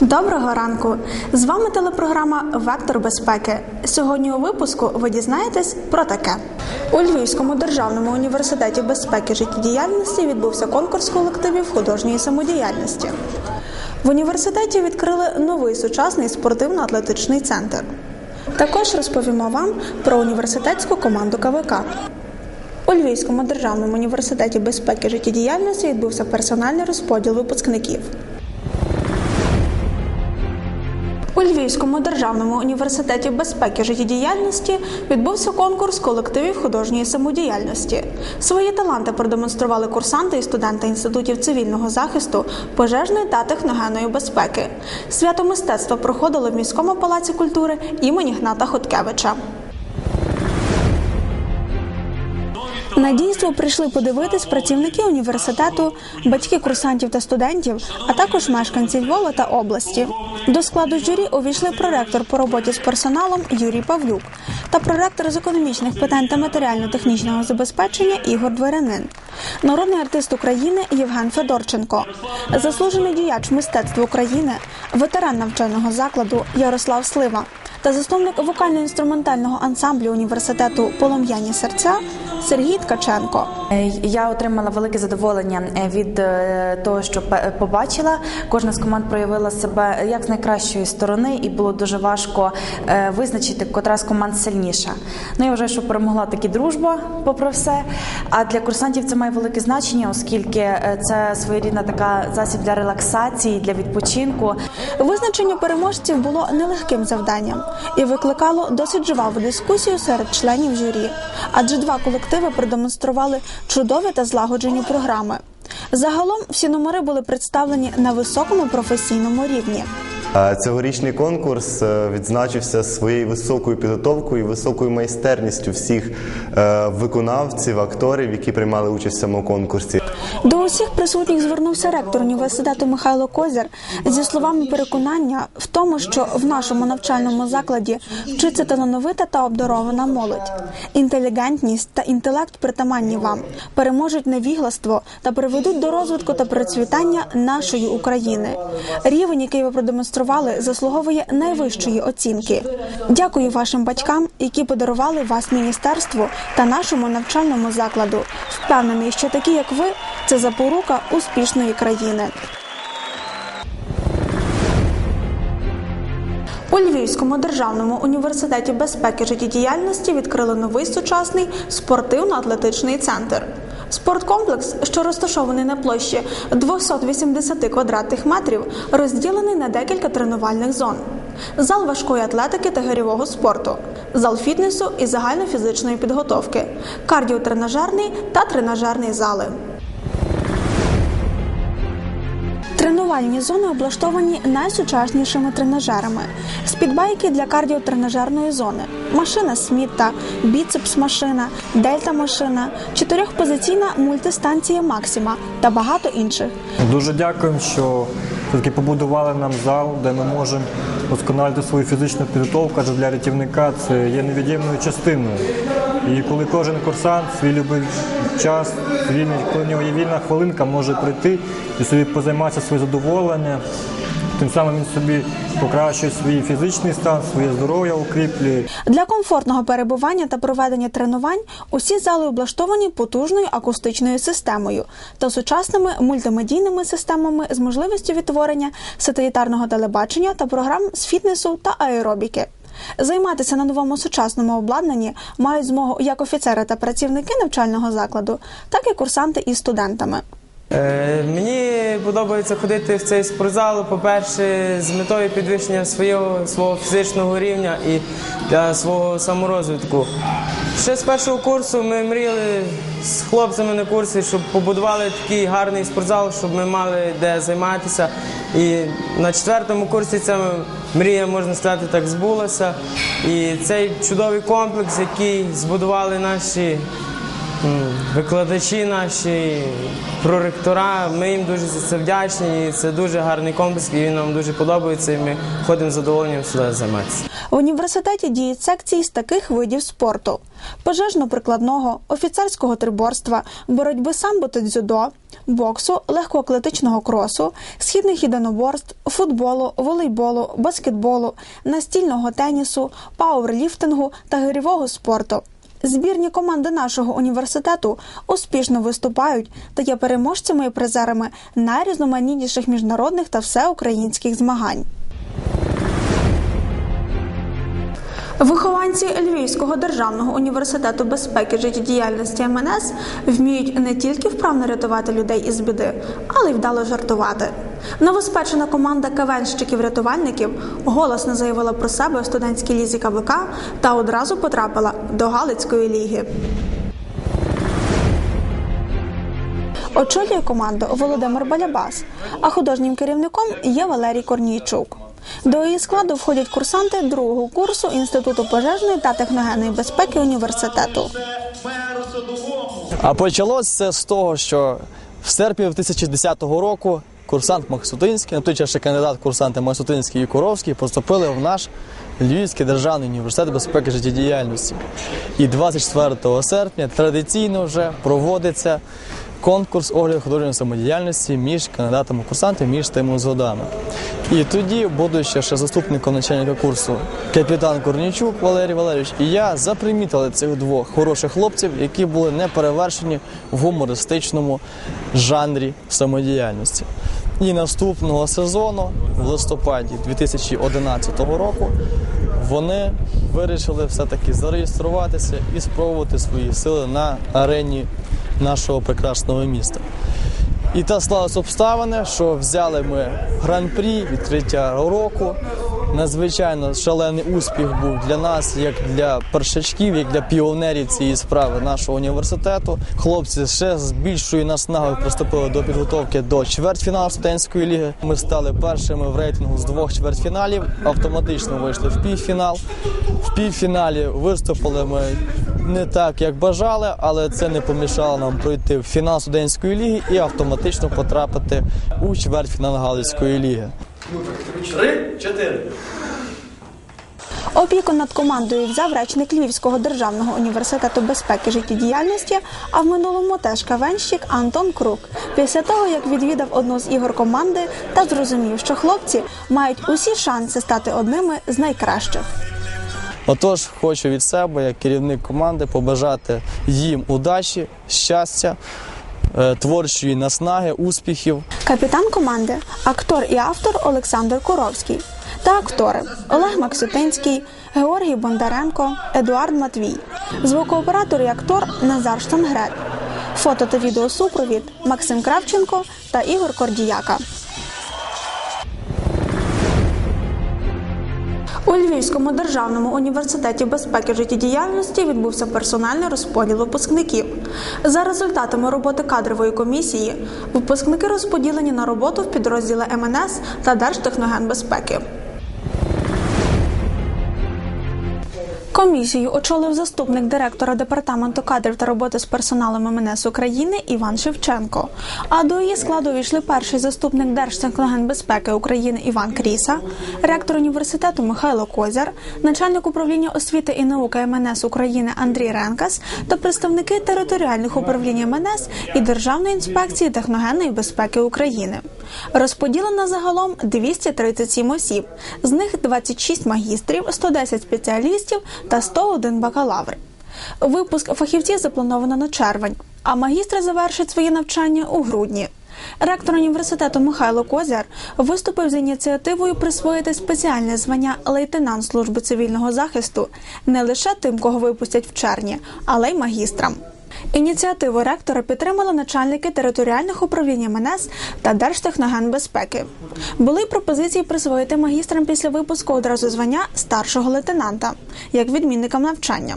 Доброго ранку! З вами телепрограма Вектор безпеки. Сьогодні у випуску ви дізнаєтесь про таке. У Львівському державному університеті безпеки життєдіяльності відбувся конкурс колективів художньої самодіяльності. В університеті відкрили новий сучасний спортивно-атлетичний центр. Також розповімо вам про університетську команду КВК. У Львівському державному університеті безпеки життєдіяльності відбувся персональний розподіл випускників. У Львівському державному університеті безпеки життєдіяльності відбувся конкурс колективів художньої самодіяльності. Свої таланти продемонстрували курсанти і студенти інститутів цивільного захисту, пожежної та техногенної безпеки. Свято мистецтва проходило в міському палаці культури імені Гната Хоткевича. На дійство прийшли подивитись працівники університету, батьки курсантів та студентів, а також мешканці Львова та області. До складу журі увійшли проректор по роботі з персоналом Юрій Павлюк та проректор з економічних питань та матеріально-технічного забезпечення Ігор Дворянин, народний артист України Євген Федорченко, заслужений діяч мистецтва України, ветеран навчального закладу Ярослав Слива та засновник вокально-інструментального ансамблю університету Полум'яні серця Сергій Ткаченко. Е, Я отримала велике задоволення е, від е, того, що побачила. Кожна з команд проявила себе як з найкращої сторони, і було дуже важко визначити, котра з команд сильніша. Ну я вважаю, що перемогла таки дружба, попри все. А для курсантів це має велике значення, оскільки це своєрідна така засіб для релаксації, для відпочинку. Визначення переможців було нелегким завданням і викликало досить жваву дискусію серед членів журі, адже два колективи продемонстрували чудові та злагоджені програми. Загалом всі номери були представлені на високому професійному рівні. Цьогорічний конкурс е, відзначився своєю високою підготовкою і високою майстерністю всіх е, виконавців, акторів, які приймали участь в цьому конкурсі. Усіх присутніх звернувся ректор університету Михайло Козір зі словами переконання в тому, що в нашому навчальному закладі вчиться талановита та обдарована молодь. Інтелігентність та інтелект притаманні вам переможуть невігластво та приведуть до розвитку та процвітання нашої України. Рівень, який ви продемонстрували, заслуговує найвищої оцінки. Дякую вашим батькам, які подарували вас міністерству та нашому навчальному закладу. Впевнений, що такі, як ви, це запорука успішної країни. У Львівському державному університеті безпеки життєдіяльності відкрили новий сучасний спортивно-атлетичний центр. Спорткомплекс, що розташований на площі 280 квадратних метрів, розділений на декілька тренувальних зон: зал важкої атлетики та гирьового спорту, зал фітнесу і загальнофізичної підготовки, кардіотренажерний та тренажерний зали. Тренувальні зони облаштовані найсучаснішими тренажерами: спідбайки для кардіотренажерної зони, машина Смітта, біцепс-машина, дельта-машина, чотирьохпозиційна мультистанція Максима та багато інших. Дуже дякуємо, що все-таки побудували нам зал, де ми можемо досконалити свою фізичну підготовку, адже для рятівника це є невід'ємною частиною. І коли кожен курсант свій любий час, вільний, коли в нього є вільна хвилинка, може прийти і собі позайматися своє задоволення. Тим самим він собі покращує свій фізичний стан, своє здоров'я укріплює. Для комфортного перебування та проведення тренувань усі зали облаштовані потужною акустичною системою та сучасними мультимедійними системами з можливістю відтворення сателітарного телебачення та програм з фітнесу та аеробіки. Займатися на новому сучасному обладнанні мають змогу як офіцери та працівники навчального закладу, так і курсанти із студентами. Е, Мені подобається ходити в цей спортзал, по-перше, з метою підвищення свого, свого фізичного рівня і для свого саморозвитку. Ще з першого курсу ми мріяли з хлопцями на курсі, щоб побудували такий гарний спортзал, щоб ми мали де займатися. І на четвертому курсі ця мрія, можна сказати, так збулася. І цей чудовий комплекс, який збудували наші викладачі наші, проректора. Ми їм дуже за це вдячні. І це дуже гарний комплекс, і він нам дуже подобається. І ми ходимо задоволенням сюди займатися. В університеті діють секції з таких видів спорту: пожежно-прикладного, офіцерського триборства, боротьби самбо та дзюдо, боксу, легкоатлетичного кросу, східних єдиноборств, футболу, волейболу, баскетболу, настільного тенісу, пауерліфтингу та гирьового спорту. Збірні команди нашого університету успішно виступають та є переможцями і призерами найрізноманітніших міжнародних та всеукраїнських змагань. Вихованці Львівського державного університету безпеки життєдіяльності МНС вміють не тільки вправно рятувати людей із біди, але й вдало жартувати. Новоспечена команда кавенщиків-рятувальників голосно заявила про себе в студентській лізі КВК та одразу потрапила до Галицької ліги. Очолює команду Володимир Балябас, а художнім керівником є Валерій Корнійчук. До її складу входять курсанти другого курсу Інституту пожежної та техногенної безпеки університету. А почалось це з того, що в серпні 2010 року курсант Максутинський, на той час ще кандидат курсанти Максутинський і Куровський поступили в наш Львівський державний університет безпеки життєдіяльності. І 24 серпня традиційно вже проводиться конкурс огляду художньої самодіяльності між кандидатами курсантів, між тими згодами. І тоді, будучи ще заступником начальника курсу, капітан Корнічук Валерій Валерійович і я запримітили цих двох хороших хлопців, які були не перевершені в гумористичному жанрі самодіяльності. І наступного сезону, в листопаді 2011 року, вони вирішили все-таки зареєструватися і спробувати свої сили на арені нашого прекрасного міста. І та склалась обставини, що взяли ми гран-прі відкриття року. Надзвичайно шалений успіх був для нас, як для першачків, як для піонерів цієї справи нашого університету. Хлопці ще з більшою наснагою приступили до підготовки до чвертьфіналу студентської ліги. Ми стали першими в рейтингу з двох чвертьфіналів. Автоматично вийшли в півфінал. В півфіналі виступили ми не так, як бажали, але це не помішало нам пройти в фінал студентської ліги і автоматично потрапити у чвертьфінал Галицької ліги. Опіку над командою взяв речник Львівського державного університету безпеки життєдіяльності, а в минулому теж кавенщик Антон Крук. Після того, як відвідав одну з ігор команди та зрозумів, що хлопці мають усі шанси стати одними з найкращих. Отож, хочу від себе, як керівник команди, побажати їм удачі, щастя, творчої наснаги, успіхів. Капітан команди, актор і автор Олександр Куровський та актори Олег Максютинський, Георгій Бондаренко, Едуард Матвій, звукооператор і актор Назар Штангрет, фото та відеосупровід Максим Кравченко та Ігор Кордіяка. У Львівському державному університеті безпеки життєдіяльності відбувся персональний розподіл випускників. За результатами роботи кадрової комісії, випускники розподілені на роботу в підрозділи МНС та Держтехногенбезпеки. Комісію очолив заступник директора департаменту кадрів та роботи з персоналом МНС України Іван Шевченко. А до її складу війшли перший заступник Держтехногенбезпеки України Іван Кріса, ректор університету Михайло Козяр, начальник управління освіти і науки МНС України Андрій Ренкас та представники територіальних управлінь МНС і Державної інспекції техногенної безпеки України. Розподілено загалом 237 осіб, з них 26 магістрів, 110 спеціалістів та 101 бакалавр. Випуск фахівців заплановано на червень, а магістри завершать своє навчання у грудні. Ректор університету Михайло Козяр виступив з ініціативою присвоїти спеціальне звання лейтенант служби цивільного захисту не лише тим, кого випустять в червні, але й магістрам. Ініціативу ректора підтримали начальники територіальних управлінь МНС та Держтехногенбезпеки. Були пропозиції присвоїти магістрам після випуску одразу звання старшого лейтенанта, як відмінникам навчання.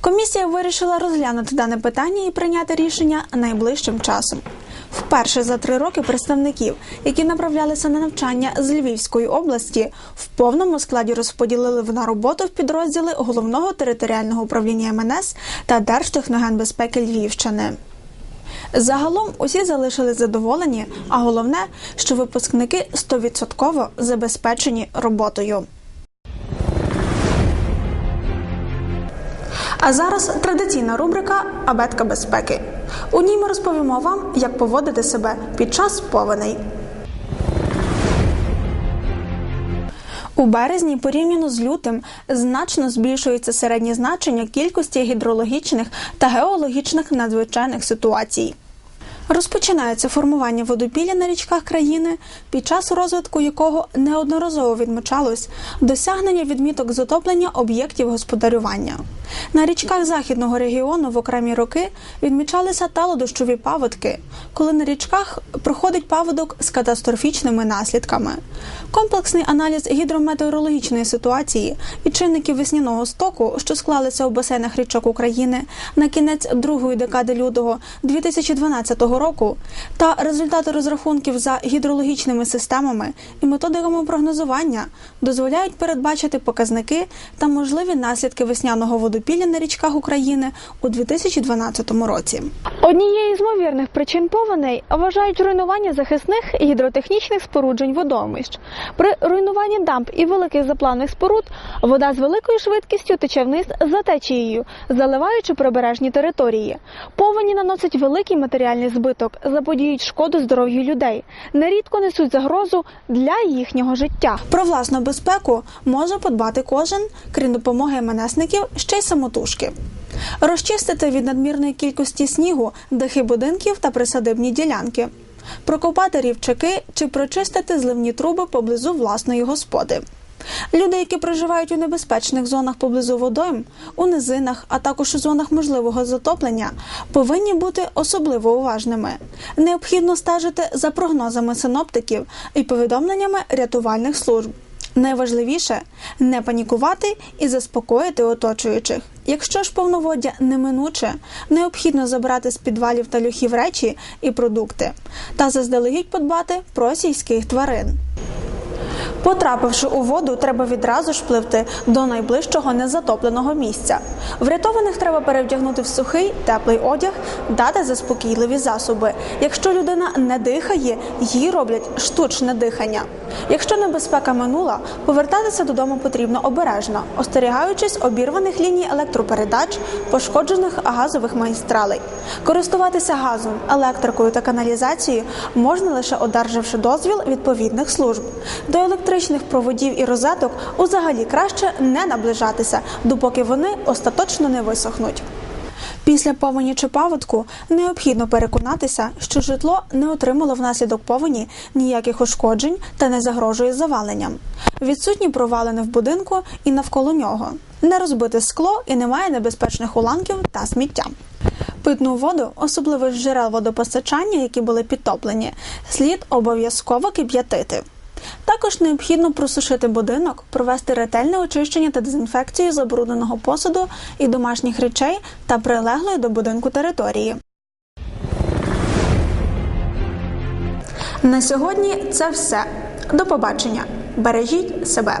Комісія вирішила розглянути дане питання і прийняти рішення найближчим часом. Вперше за три роки представників, які направлялися на навчання з Львівської області, в повному складі розподілили на роботу в підрозділи головного територіального управління МНС та Держтехногенбезпеки Львівщини. Загалом усі залишили задоволені, а головне, що випускники 100% забезпечені роботою. А зараз традиційна рубрика Абетка безпеки. У ній ми розповімо вам, як поводити себе під час повеней. У березні порівняно з лютим значно збільшується середнє значення кількості гідрологічних та геологічних надзвичайних ситуацій. Розпочинається формування водопілля на річках країни, під час розвитку якого неодноразово відмічалось досягнення відміток затоплення об'єктів господарювання. На річках західного регіону в окремі роки відмічалися талодощові паводки, коли на річках проходить паводок з катастрофічними наслідками. Комплексний аналіз гідрометеорологічної ситуації і чинників весняного стоку, що склалися у басейнах річок України на кінець другої декади лютого 2012 року, та результати розрахунків за гідрологічними системами і методиками прогнозування дозволяють передбачити показники та можливі наслідки весняного водопілля на річках України у 2012 році. Однією з ймовірних причин повеней вважають руйнування захисних гідротехнічних споруджень водомищ. При руйнуванні дамб і великих заплавних споруд вода з великою швидкістю тече вниз за течією, заливаючи прибережні території. Повені наносять великий матеріальний збиток, заподіють шкоду здоров'ю людей, нерідко несуть загрозу для їхнього життя. Про власну безпеку може подбати кожен, крім допомоги МНСників, ще й самотужки. Розчистити від надмірної кількості снігу дахи будинків та присадибні ділянки, прокопати рівчаки чи прочистити зливні труби поблизу власної господи. Люди, які проживають у небезпечних зонах поблизу водойм, у низинах, а також у зонах можливого затоплення, повинні бути особливо уважними. Необхідно стежити за прогнозами синоптиків і повідомленнями рятувальних служб. Найважливіше не панікувати і заспокоїти оточуючих. Якщо ж повноводдя неминуче, необхідно забрати з підвалів та люхів речі і продукти та заздалегідь подбати про сільських тварин. Потрапивши у воду, треба відразу ж пливти до найближчого незатопленого місця. Врятованих треба перевдягнути в сухий, теплий одяг, дати заспокійливі засоби. Якщо людина не дихає, їй роблять штучне дихання. Якщо небезпека минула, повертатися додому потрібно обережно, остерігаючись обірваних ліній електропередач, пошкоджених газових магістралей. Користуватися газом, електрикою та каналізацією можна лише одержавши дозвіл відповідних служб. До електричних проводів і розеток узагалі краще не наближатися, допоки вони остаточно не висохнуть. Після повені чи паводку необхідно переконатися, що житло не отримало внаслідок повені ніяких ушкоджень та не загрожує заваленням. Відсутні провалини в будинку і навколо нього, не розбите скло і немає небезпечних уламків та сміття. Питну воду, особливо з джерел водопостачання, які були підтоплені, слід обов'язково кип'ятити. Також необхідно просушити будинок, провести ретельне очищення та дезінфекцію забрудненого посуду і домашніх речей та прилеглої до будинку території. На сьогодні це все. До побачення. Бережіть себе.